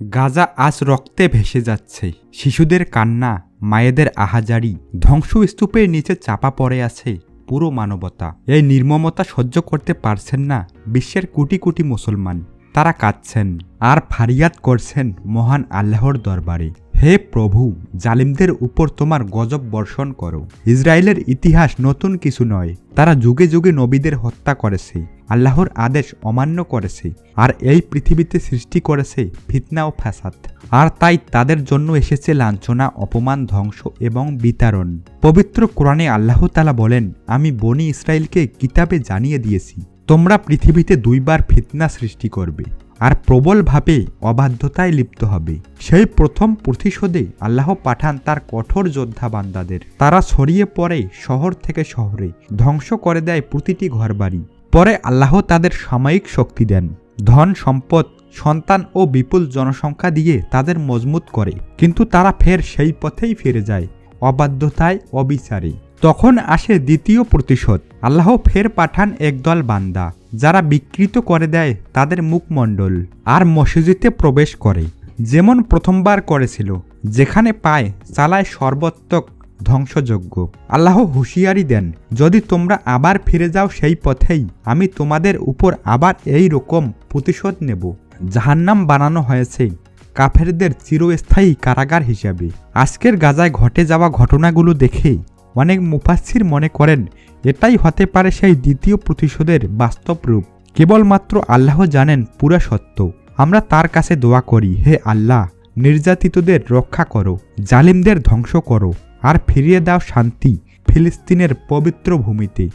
গাজা আজ রক্তে ভেসে যাচ্ছে। শিশুদের কান্না, মায়েদের আহাজারি, ধ্বংসস্তূপের নিচে চাপা পড়ে আছে পুরো মানবতা। এই নির্মমতা সহ্য করতে পারছেন না বিশ্বের কোটি কোটি মুসলমান। তারা কাঁদছেন, আর ফারিয়াদ করছেন মহান আল্লাহর দরবারে। হে প্রভু, জালিমদের উপর তোমার গজব বর্ষণ করো। ইসরায়েলের ইতিহাস নতুন কিছু নয়। তারা যুগে যুগে নবীদের হত্যা করেছে, আল্লাহর আদেশ অমান্য করেছে, আর এই পৃথিবীতে সৃষ্টি করেছে ফিতনা ও ফ্যাসাদ। আর তাই তাদের জন্য এসেছে লাঞ্ছনা, অপমান, ধ্বংস এবং বিতারণ পবিত্র কোরআনে আল্লাহ তালা বলেন, আমি বনি ইসরায়েলকে কিতাবে জানিয়ে দিয়েছি। তোমরা পৃথিবীতে দুইবার ফিতনা সৃষ্টি করবে আর প্রবলভাবে অবাধ্যতায় লিপ্ত হবে। সেই প্রথম প্রতিশোধে আল্লাহ পাঠান তার কঠোর যোদ্ধা বান্দাদের। তারা ছড়িয়ে পড়ে শহর থেকে শহরে, ধ্বংস করে দেয় প্রতিটি ঘরবাড়ি। পরে আল্লাহ তাদের সাময়িক শক্তি দেন। ধন, সম্পদ, সন্তান ও বিপুল জনসংখ্যা দিয়ে তাদের মজবুত করে। কিন্তু তারা ফের সেই পথেই ফিরে যায়, অবাধ্যতায়, অবিচারে। তখন আসে দ্বিতীয় প্রতিশোধ। আল্লাহ ফের পাঠান একদল বান্দা, যারা বিকৃত করে দেয় তাদের মুখমণ্ডল আর মসজিদে প্রবেশ করে। যেমন প্রথমবার করেছিল, যেখানে পায় চালায় সর্বত্রক ধ্বংসযোগ্য আল্লাহ হুঁশিয়ারি দেন, যদি তোমরা আবার ফিরে যাও সেই পথেই, আমি তোমাদের উপর আবার এই রকম প্রতিশোধ নেব। জাহান্নাম বানানো হয়েছে কাফেরদের চিরস্থায়ী কারাগার হিসাবে। আজকের গাজায় ঘটে যাওয়া ঘটনাগুলো দেখে অনেক মুফাসির মনে করেন, এটাই হতে পারে সেই দ্বিতীয় প্রতিশোধের বাস্তব রূপ। কেবলমাত্র আল্লাহ জানেন পুরা সত্য। আমরা তার কাছে দোয়া করি, হে আল্লাহ, নির্যাতিতদের রক্ষা করো, জালিমদের ধ্বংস করো, আর ফিরিয়ে দাও শান্তি ফিলিস্তিনের পবিত্র ভূমিতে।